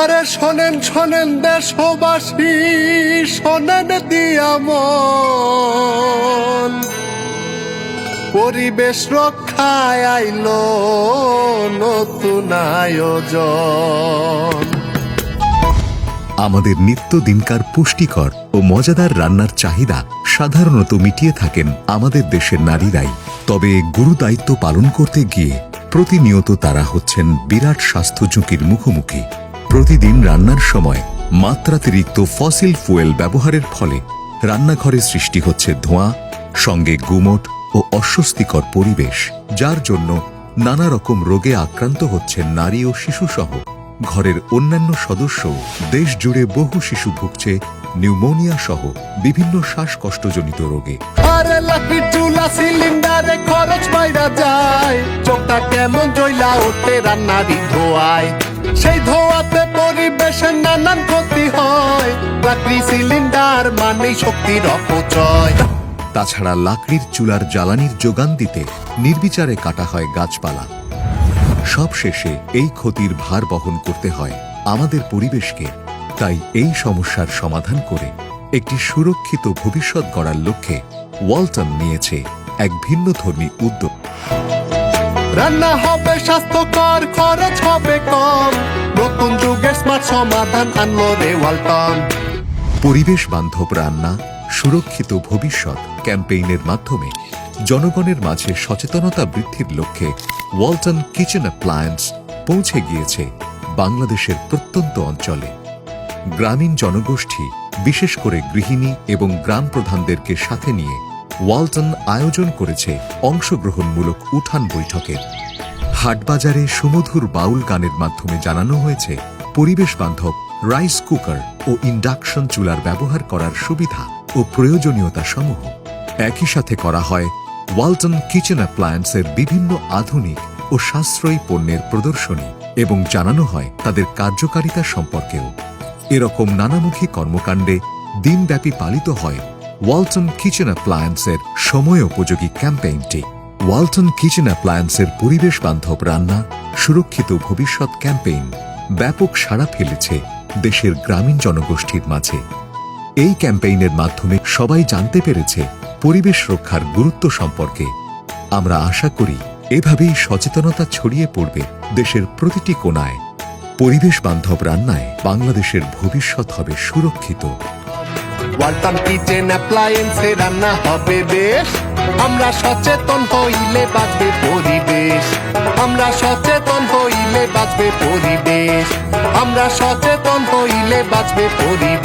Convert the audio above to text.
আরে শোনেন শোনেন দেশবাসী, শোনেন দিয়ামন। পরিবেশ রক্ষায় আইলো নতুন আয়োজন। আমাদের নিত্য দিনকার পুষ্টিকর ও মজাদার রান্নার চাহিদা সাধারণত মিটিয়ে থাকেন আমাদের দেশের নারীরাই। তবে গুরু দায়িত্ব পালন করতে গিয়ে প্রতিনিয়ত তারা হচ্ছেন বিরাট স্বাস্থ্য ঝুঁকির মুখোমুখি। প্রতিদিন রান্নার সময় মাত্রাতিরিক্ত ফসিল ফুয়েল ব্যবহারের ফলে রান্নাঘরে সৃষ্টি হচ্ছে ধোঁয়া, সঙ্গে গুমট ও অস্বস্তিকর পরিবেশ, যার জন্য নানা রকম রোগে আক্রান্ত হচ্ছে নারী ও শিশুসহ। ঘরের অন্যান্য সদস্য দেশ জুড়ে বহু শিশু ভুগছে নিউমোনিয়া সহ বিভিন্ন শ্বাসকষ্টজনিত রোগে। আরে লাকির চুলা সিলিন্ডারে খরচ বাইরা যায়। চোখটা কেমন জইলা ওঠে রান্নারি ধোয়ায়। সেই ধোয়াতে পরিবেশের নানান ক্ষতি হয়। লাকড়ি সিলিন্ডার মানেই শক্তির অপচয়। তাছাড়া লাকড়ির চুলার জ্বালানির যোগান দিতে নির্বিচারে কাটা হয় গাছপালা। সবশেষে এই ক্ষতির ভার বহন করতে হয় আমাদের পরিবেশকে। তাই এই সমস্যার সমাধান করে একটি সুরক্ষিত ভবিষ্যৎ গড়ার লক্ষ্যে ওয়ালটন নিয়েছে এক ভিন্নধর্মী উদ্যোগ। রান্না হবে স্বাস্থ্যকর খরচ হবে কম। নতুন যুগের স্মার্ট সমাধান আনলো রে ওয়ালটন। পরিবেশ বান্ধব রান্না সুরক্ষিত ভবিষ্যৎ ক্যাম্পেইনের মাধ্যমে জনগণের মাঝে সচেতনতা বৃদ্ধির লক্ষ্যে ওয়ালটন কিচেন অ্যাপ্লায়েন্স পৌঁছে গিয়েছে বাংলাদেশের প্রত্যন্ত অঞ্চলে। গ্রামীণ জনগোষ্ঠী, বিশেষ করে গৃহিণী এবং গ্রাম প্রধানদেরকে সাথে নিয়ে ওয়ালটন আয়োজন করেছে অংশগ্রহণমূলক উঠান বৈঠকের। হাটবাজারে সুমধুর বাউল গানের মাধ্যমে জানানো হয়েছে, পরিবেশ বান্ধব, রাইস কুকার ও ইন্ডাকশন চুলার ব্যবহার করার সুবিধা ও প্রয়োজনীয়তা সমূহ। একই সাথে করা হয় ওয়ালটন কিচেন অ্যাপ্লায়েন্সের বিভিন্ন আধুনিক ও সাশ্রয়ী পণ্যের প্রদর্শনী এবং জানানো হয় তাদের কার্যকারিতা সম্পর্কেও। এরকম নানামুখী কর্মকাণ্ডে দিনব্যাপী পালিত হয় ওয়ালটন কিচেন অ্যাপ্লায়েন্সের সময় উপযোগী ক্যাম্পেইনটি। ওয়ালটন কিচেন অ্যাপ্লায়েন্সের পরিবেশ বান্ধব রান্না, সুরক্ষিত ভবিষ্যৎ ক্যাম্পেইন ব্যাপক সাড়া ফেলেছে দেশের গ্রামীণ জনগোষ্ঠীর মাঝে। এই ক্যাম্পেইনের মাধ্যমে সবাই জানতে পেরেছে পরিবেশ রক্ষার গুরুত্ব সম্পর্কে। আমরা আশা করি এভাবেই সচেতনতা ছড়িয়ে পড়বে দেশের প্রতিটি কোণায়। পরিবেশ বান্ধব রান্নায় বাংলাদেশের ভবিষ্যৎ হবে সুরক্ষিত। ওয়ালটন কিচেন অ্যাপ্লায়েন্সে রান্না হবে বেশ। আমরা সচেতন হইলে বাঁচবে পরিবেশ। আমরা সচেতন হইলে বাঁচবে পরিবেশ। আমরা সচেতন হইলে বাঁচবে পরিবেশ।